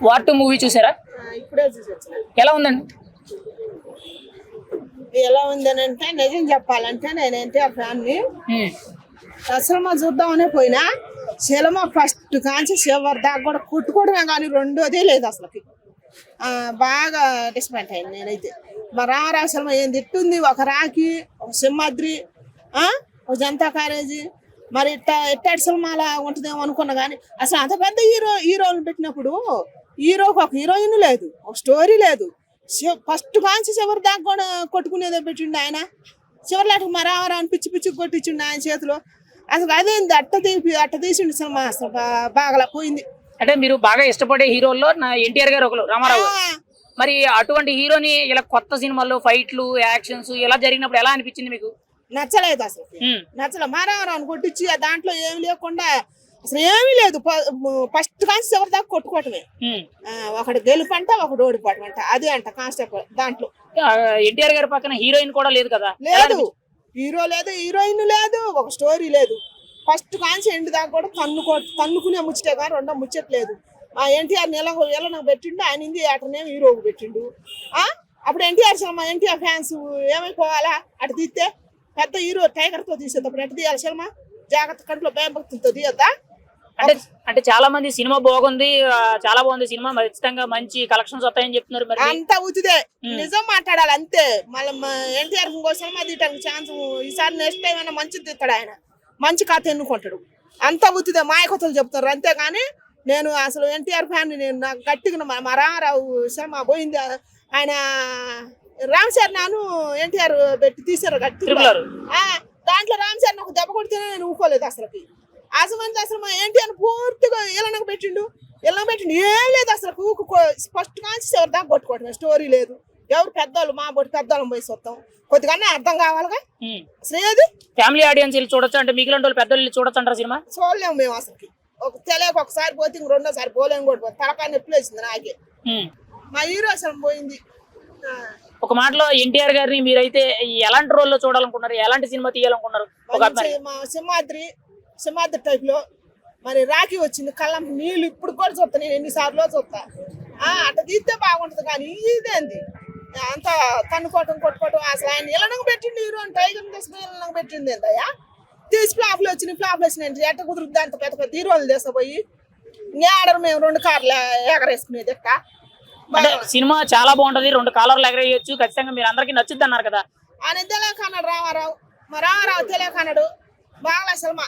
War two movie చూసారా? ఇప్పుడే ఎలా ఉందండి? ఎలా ఉందని అంటే నిజం చెప్పాలంటే నేను ఎన్టీఆర్ ఫ్యాన్ని. సినిమా చూద్దామనే పోయినా సినిమా ఫస్ట్ కాంచి చివరి దాకా కూడా కుట్టుకోవడమే కానీ రెండోదే లేదు అసలుకి. ఆ, బాగా డిసప్పాయింట్ అయింది నేనైతే. మా రామరా సినిమా ఏం తిట్టుంది? ఒక రాఖీ ఒక సింహాద్రి ఆ, ఒక జనతా కాలేజీ. మరి ఇట్ట ఇట్టాటి సినిమా అలా ఉంటుందేమో అనుకున్నా కానీ అసలు అంత పెద్ద హీరో హీరోలు పెట్టినప్పుడు హీరోకి ఒక హీరోయిన్ లేదు ఒక స్టోరీ లేదు. ఫస్ట్ కాంచి చివరి దాకా కూడా కొట్టుకునేదే పెట్టిండు ఆయన. చివరిలాటకు మా రామరా అని పిచ్చి పిచ్చి కొట్టించిండు ఆయన చేతిలో. అసలు అదేంది? అట్ట తీపి అట్ట తీసిండు సినిమా అసలు బా- బాగలా పోయింది. అంటే మీరు బాగా ఇష్టపడే హీరోల్లో నా ఎన్టీఆర్ గారు ఒకరు రామారావు మరి అటువంటి హీరోని ఇలా కొత్త సినిమాల్లో ఫైట్లు యాక్షన్స్ ఇలా జరిగినప్పుడు ఎలా అనిపించింది మీకు? నచ్చలేదు అసలు. ఉమ్. నచ్చలే. మారామరావు కొట్టించి దాంట్లో ఏమి లేకుండా అసలు ఏమీ లేదు. ఫస్ట్ చివరి దాకా కొట్టుకోవటమే. ఒకటి గెలుపంట ఒకటి ఓడిపోవటం అంట అదే అంట కాన్స్టెప్ దాంట్లో. ఎన్టీఆర్ గారి పక్కన హీరోయిన్ కూడా లేదు కదా? ఎలా లేదు? హీరో లేదు హీరోయిన్ లేదు ఒక స్టోరీ లేదు. ఫస్ట్ కాంచి ఎండ్ దాకా కూడా తన్ను తన్నుకునే ముచ్చటే కానీ రెండో ముచ్చట్లేదు ఆ ఎన్టీఆర్ నెల ఎలనకు పెట్టిండు ఆయన హిందీ యాక్టర్నేమో హీరోకి పెట్టిండు. ఆ? అప్పుడు ఎన్టీఆర్ సినిమా ఎన్టీఆర్ ఫ్యాన్స్ ఏమైపోవాలా? అటు తీస్తే పెద్ద హీరో టైగర్తో తీసేటప్పుడు ఎటు తీయాలి సినిమా జాగ్రత్త కడుపులో భయభక్తులతో తీయద్దా? అంటే అంటే చాలా మంది సినిమా బాగుంది చాలా బాగుంది సినిమా ఖచ్చితంగా మంచి కలెక్షన్స్ వస్తాయని చెప్తున్నారు మరి. అంతా ఉచితే. నిజం మాట్లాడాలి అంతే. మళ్ళీ ఎన్టీఆర్ ఇంకో సినిమా తీయటానికి ఛాన్స్ ఈసారి నెక్స్ట్ టైం అయినా మంచిది తీస్తాడు ఆయన? మంచి కథ ఎన్నుకుంటాడు. అంతా ఉచితే మాయకొత్తలు చెప్తారు అంతేగాని నేను అసలు ఎన్టీఆర్ ఫ్యాన్ నేను నాకు గట్టిగా మా- రామారావు సినిమా పోయింది. ఆయన రామ్ చరణ్ నాను ఎన్టీఆర్ పెట్టి తీసారు. గట్టి దాంట్లో రామ్ చరణ్ ఒక దెబ్బ కొడితేనే నేను ఊకోలేదు అసలుకి. అసలు అసలు మా ఎన్టీఆర్ పూర్తిగా ఇళ్ళనకు పెట్టిండు. ఇలా పెట్టిండు. ఏం లేదు అసలు ఫస్ట్ కాంచి ఎవరి దాకా కొట్టుకోవటం స్టోరీ లేదు. ఎవరు పెద్దోళ్ళు మా బొట్టు పెద్దోళ్ళం పోయి వస్తాం కొద్దిగా అర్థం కావాలిగా? ఏది ఫ్యామిలీ ఆడియన్స్ వెళ్ళి చూడొచ్చు అంటే మిగిలిన వాళ్ళు పెద్దలు వెళ్ళి చూడొచ్చు అంటారు సినిమా? చూడలేము మేము అసలుకి. ఒక తెలియక ఒకసారి పోతే ఇంక రెండోసారి పోలేము కూడా పోతే. తలకాయ నొప్పి వేసింది నాకే. మా హీరో అసలు పోయింది. ఒక మాటలో ఎన్టీఆర్ గారిని మీరైతే ఎలాంటి రోల్లో చూడాలనుకున్నారు? ఎలాంటి సినిమా తీయాలనుకున్నారు? సింహాద్రి సింహాద్రి టైప్లో మరి రాఖీ వచ్చింది కళ్ళం నీళ్ళు ఇప్పుడు కూడా చూస్తా నేను ఎన్నిసార్లు చూస్తా. ఆ, అట్ట తీస్తే బాగుంటది కానీ ఇదేంది? అంత తన్నుకోవటం కొట్టుకోవటం అసలు ఆయన ఇళ్ళనకు పెట్టింది హీరో టైగర్ తీసుకుని ఇళ్ళనకు పెట్టింది ఏంటయ్యా తీసి ఫ్లాప్లు వచ్చినాయి ఫ్లాప్లు వచ్చినాయి ఎట్ట కుదురుద్ది? అంత పెద్ద పెద్ద హీరోలు తీసుకుపోయి ఆడరు మేము రెండు కార్లు ఎగరేసుకునేది అంటే సినిమా చాలా బాగుంటది రెండు కాలర్లు ఎగరేయచ్చు ఖచ్చితంగా మీరు అందరికి నచ్చుద్ది అన్నారు కదా. ఆయన తెలియకన్నాడు రామారావు. మా రామారావు తెలియకన్నాడు బాగా సినిమా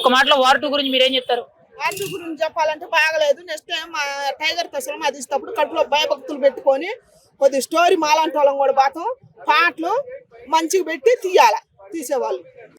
ఒక మాటలో వార్ టూ గురించి మీరేం చెప్తారు? వాటి గురించి చెప్పాలంటే బాగలేదు. నెక్స్ట్ టైం మా టైగర్తో సినిమా తీసేటప్పుడు కడుపులో భయభక్తులు పెట్టుకొని కొద్ది స్టోరీ మాలాంటి వాళ్ళం కూడా పాతం పాటలు మంచిగా పెట్టి తీయాల తీసేవాళ్ళు.